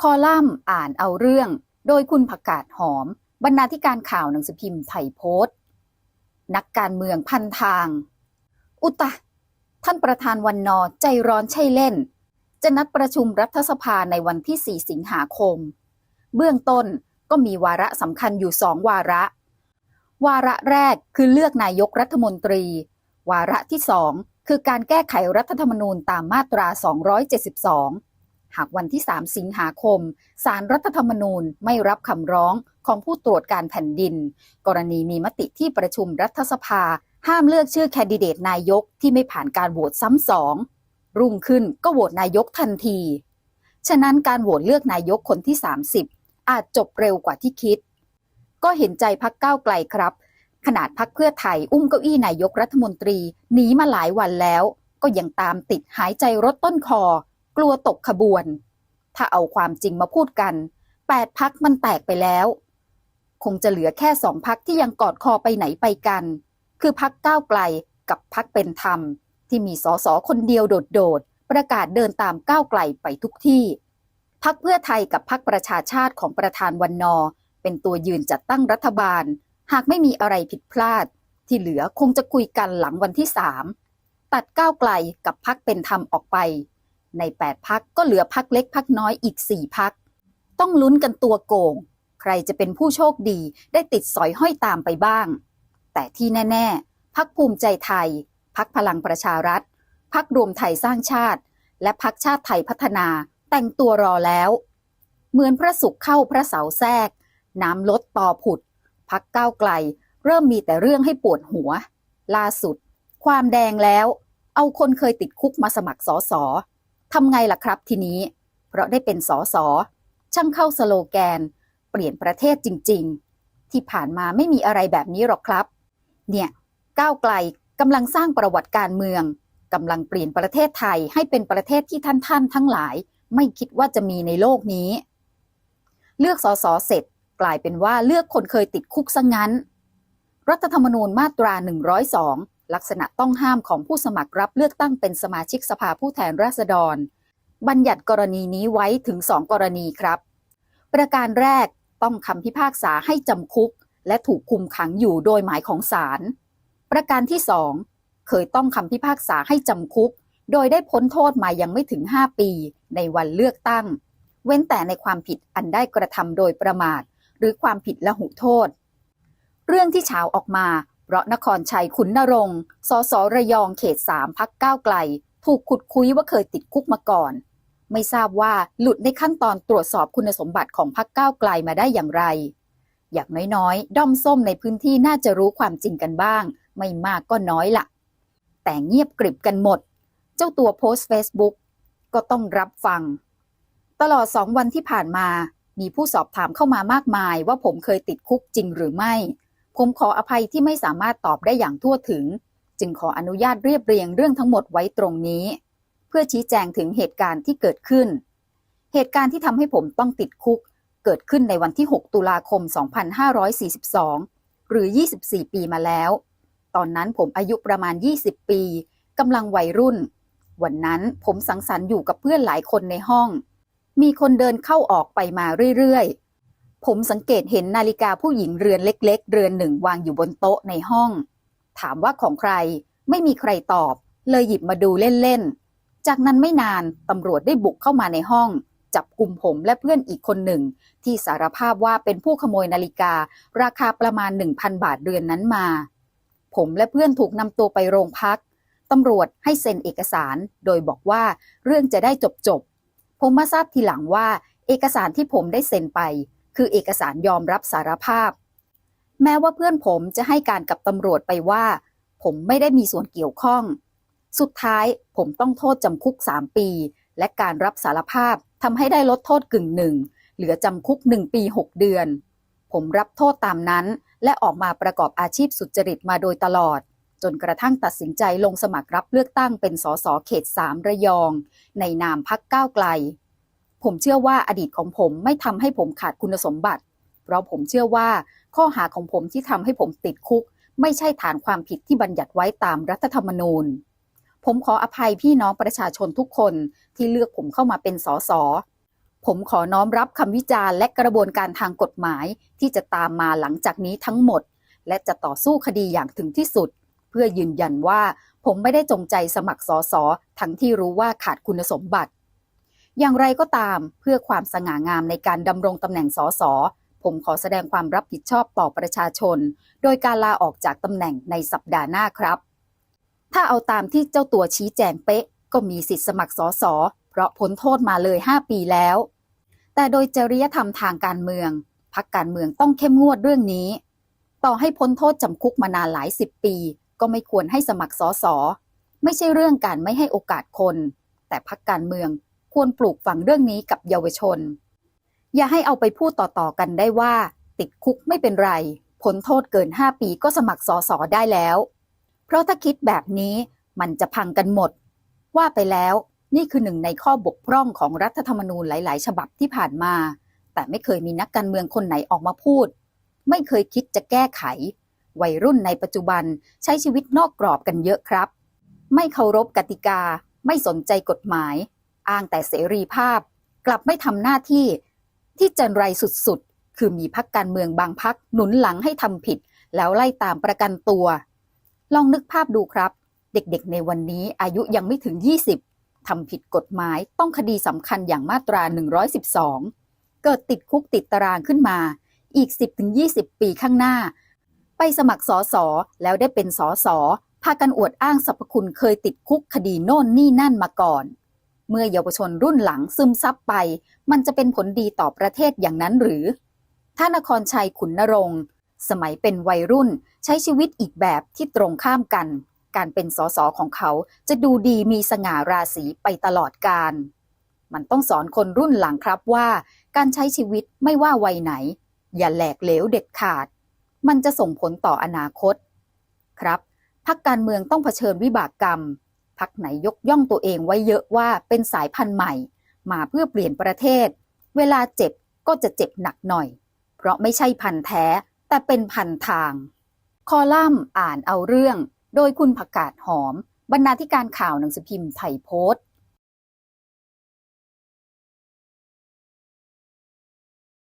คอลัมน์อ่านเอาเรื่อง โดยคุณผักกาดหอม บรรณาธิการข่าวหนังสือพิมพ์ไทยโพสต์ นักการเมืองพันทาง อุตะ ท่านประธานวันนอใจร้อนใช่เล่น จะนัดประชุมรัฐสภาในวันที่ 4 สิงหาคม เบื้องต้นก็มีวาระสำคัญอยู่สองวาระ วาระแรกคือเลือกนายกรัฐมนตรี วาระที่สองคือการแก้ไขรัฐธรรมนูญตามมาตรา 272 หากวันที่ 3 สิงหาคมศารรัฐธรรมนูญไม่รับคำร้องของผู้ตรวจการแผ่นดิน กรณีมีมติที่ประชุมรัฐสภา ห้ามเลือกชื่อแคนดิเดตนายกที่ไม่ผ่านการโหวตซ้ำสอง รุ่งขึ้นก็โหวตนายกทันที ฉะนั้นการโหวตเลือกนายกคนที่ 30 อาจจบเร็วกว่าที่คิด ก็เห็นใจพักก้าวไกลครับ ขนาดพักเพื่อไทยอุ้มเก้าอี้นายกรัฐมนตรีหนีมาหลายวันแล้ว ก็ยังตามติดหายใจรถต้นคอ ลัวตกขบวน ถ้าเอาความจริงมาพูดกัน8พักมันแตกไปแล้ว คงจะเหลือแค่สองพักที่ยังกอดคอไปไหนไปกัน คือพักก้าวไกลกับพักเป็นธรรม ที่มีสสคนเดียวโดดๆ ประกาศเดินตามก้าวไกลไปทุกที่ พักเพื่อไทยกับพักประชาชาติของประธานวันนอ เป็นตัวยืนจัดตั้งรัฐบาล หากไม่มีอะไรผิดพลาด ที่เหลือคงจะคุยกันหลังวันที่3ตัดก้าวไกลกับพักเป็นธรรมออกไป ใน 8 พักก็เหลือพักเล็กพักน้อยอีก 4 พัก ต้องลุ้นกันตัวโกง ใครจะเป็นผู้โชคดีได้ติดสอยห้อยตามไปบ้าง แต่ที่แน่ ๆ พักภูมิใจไทย พักพลังประชารัฐ พักรวมไทยสร้างชาติ และพักชาติไทยพัฒนาแต่งตัวรอแล้ว เหมือนพระศุกร์เข้าพระเสาแทรก น้ำลดต่อผุด พักก้าวไกล เริ่มมีแต่เรื่องให้ปวดหัว ล่าสุด ความแดงแล้ว เอาคนเคยติดคุกมาสมัครสอสอ ทำไงล่ะครับทีนี้ เพราะได้เป็นสอสอช่างเข้าสโลแกน เปลี่ยนประเทศจริง ๆ ที่ผ่านมาไม่มีอะไรแบบนี้หรอกครับ เนี่ยก้าวไกลกำลังสร้างประวัติการเมืองกำลังเปลี่ยนประเทศไทยให้เป็นประเทศที่ท่านท่านๆทั้งหลาย ไม่คิดว่าจะมีในโลกนี้ เลือกสอสอเสร็จกลายเป็นว่าเลือกคนเคยติดคุกซะงั้น รัฐธรรมนูญมาตรา 102 ลักษณะต้องห้ามของผู้สมัครรับเลือกตั้งเป็นสมาชิกสภาผู้แทนราษฎร บัญญัติกรณีนี้ไว้ถึงสองกรณีครับ ประการแรกต้องคำพิพากษาให้จำคุก และถูกคุมขังอยู่โดยหมายของศาล ประการที่สองเคยต้องคำพิพากษาให้จำคุก โดยได้พ้นโทษมายังไม่ถึง 5 ปี ในวันเลือกตั้ง เว้นแต่ในความผิดอันได้กระทำโดยประมาท หรือความผิดละหุโทษ เรื่องที่ช้าออกมา เพราะนครชัยขุนนรงค์สสระยองเขต3พักก้าวไกล ถูกขุดคุยว่าเคยติดคุกมาก่อน ไม่ทราบว่าหลุดในขั้นตอนตรวจสอบคุณสมบัติของพักก้าวไกลมาได้อย่างไร อย่างน้อยๆ ด้อมส้มในพื้นที่น่าจะรู้ความจริงกันบ้าง ไม่มากก็น้อยละแต่เงียบกริบกันหมด เจ้าตัวโพสต์ Facebook ก็ต้องรับฟัง ตลอดสองวันที่ผ่านมามีผู้สอบถามเข้ามามากมายว่าผมเคยติดคุกจริงหรือไม่ ผมขออภัยที่ไม่สามารถตอบได้อย่างทั่วถึง จึงขออนุญาตเรียบเรียงเรื่องทั้งหมดไว้ตรงนี้ เพื่อชี้แจงถึงเหตุการณ์ที่เกิดขึ้น เหตุการณ์ที่ทำให้ผมต้องติดคุก เกิดขึ้นในวันที่ 6 ตุลาคม 2542 หรือ 24 ปีมาแล้ว ตอนนั้นผมอายุประมาณ 20 ปีกำลังวัยรุ่น วันนั้นผมสังสรรค์อยู่กับเพื่อนหลายคนในห้อง มีคนเดินเข้าออกไปมาเรื่อยๆ ผมสังเกตเห็นนาฬิกาผู้หญิงเรือนเล็ก ๆ เรือนหนึ่งวางอยู่บนโต๊ะในห้อง ถามว่าของใคร ไม่มีใครตอบ เลยหยิบมาดูเล่น ๆ จากนั้นไม่นานตำรวจได้บุกเข้ามาในห้อง จับกลุ่มผมและเพื่อนอีกคนหนึ่ง ที่สารภาพว่าเป็นผู้ขโมยนาฬิกา ราคาประมาณ 1,000 บาทเรือนนั้นมา ผมและเพื่อนถูกนำตัวไปโรงพักตำรวจให้เซ็นเอกสาร โดยบอกว่าเรื่องจะได้จบจบๆผมมาทราบทีหลังว่า เอกสารที่ผมได้เซ็นไป คือเอกสารยอมรับสารภาพ แม้ว่าเพื่อนผมจะให้การกับตำรวจไปว่า ผมไม่ได้มีส่วนเกี่ยวข้อง สุดท้ายผมต้องโทษจำคุก 3 ปี และการรับสารภาพทำให้ได้ลดโทษกึ่งหนึ่งเหลือจำคุก 1 ปี 6 เดือน ผมรับโทษตามนั้น และออกมาประกอบอาชีพสุจริตมาโดยตลอด จนกระทั่งตัดสินใจลงสมัครรับเลือกตั้งเป็นสสเขต3ระยอง ในนามพักก้าวไกล ผมเชื่อว่าอดีตของผมไม่ทำให้ผมขาดคุณสมบัติ เพราะผมเชื่อว่า ข้อหาของผมที่ทำให้ผมติดคุก ไม่ใช่ฐานความผิดที่บัญญัติไว้ตามรัฐธรรมนูญ ผมขออภัยพี่น้องประชาชนทุกคนที่เลือกผมเข้ามาเป็นสสผมขอน้อมรับคำวิจารณ์และกระบวนการทางกฎหมายที่จะตามมาหลังจากนี้ทั้งหมด และจะต่อสู้คดีอย่างถึงที่สุด เพื่อยืนยันว่าผมไม่ได้จงใจสมัครสอสอทั้งที่รู้ว่าขาดคุณสมบัติ อย่างไรก็ตามเพื่อความสง่างามในการดำรงตำแหน่งสสผมขอแสดงความรับผิดชอบต่อประชาชน โดยการลาออกจากตำแหน่งในสัปดาห์หน้าครับ ถ้าเอาตามที่เจ้าตัวชี้แจงเป๊ะ ก็มีสิทธิ์สมัครสสเพราะพ้นโทษมาเลย 5 ปีแล้ว แต่โดยจริยธรรมทางการเมืองพักการเมืองต้องเข้มงวดเรื่องนี้ ต่อให้พ้นโทษจำคุกมานานหลายสิบปี ก็ไม่ควรให้สมัครสสไม่ใช่เรื่องการไม่ให้โอกาสคน แต่พักการเมือง ควรปลูกฝังเรื่องนี้กับเยาวชน อย่าให้เอาไปพูดต่อๆกันได้ว่า ติดคุกไม่เป็นไรพ้นโทษเกิน 5 ปีก็สมัครสอสอได้แล้ว เพราะถ้าคิดแบบนี้มันจะพังกันหมด ว่าไปแล้วนี่คือหนึ่งในข้อบกพร่องของรัฐธรรมนูญหลาย ๆ ฉบับที่ผ่านมา แต่ไม่เคยมีนักการเมืองคนไหนออกมาพูด ไม่เคยคิดจะแก้ไข วัยรุ่นในปัจจุบันใช้ชีวิตนอกกรอบกันเยอะครับ ไม่เคารพกติกา ไม่สนใจกฎหมาย อ้างแต่เสรีภาพ กลับไม่ทำหน้าที่ที่จันไรสุดๆ คือมีพักการเมืองบางพักหนุนหลังให้ทำผิด แล้วไล่ตามประกันตัว ลองนึกภาพดูครับ เด็กๆ ในวันนี้อายุยังไม่ถึง 20ทำผิดกฎหมายต้องคดีสำคัญอย่างมาตรา 112 เกิดติดคุกติดตารางขึ้นมา อีก 10-20 ปีข้างหน้า ไปสมัครสอสอแล้วได้เป็นสอสอพากันอวดอ้างสรรพคุณเคยติดคุกคดีโน่นนี่นั่นมาก่อน เมื่อเยาวชนรุ่นหลังซึมซับไป มันจะเป็นผลดีต่อประเทศอย่างนั้นหรือถ้านครชัยขุนนรงค์สมัยเป็นวัยรุ่นใช้ชีวิตอีกแบบที่ตรงข้ามกัน การเป็นสสของเขาจะดูดีมีสง่าราศีไปตลอดการ มันต้องสอนคนรุ่นหลังครับว่า การใช้ชีวิตไม่ว่าวัยไหน อย่าแหลกเหลวเด็ดขาด มันจะส่งผลต่ออนาคต ครับ พักการเมืองต้องเผชิญวิบากกรรม พักไหนยกย่องตัวเองไว้เยอะว่าเป็นสายพันธุ์ใหม่ มาเพื่อเปลี่ยนประเทศ เวลาเจ็บก็จะเจ็บหนักหน่อย เพราะไม่ใช่พันธุ์แท้ แต่เป็นพันธุ์ทาง คอลัมน์อ่านเอาเรื่อง โดยคุณผักกาดหอม บรรณาธิการข่าวหนังสือพิมพ์ไทยโพสต์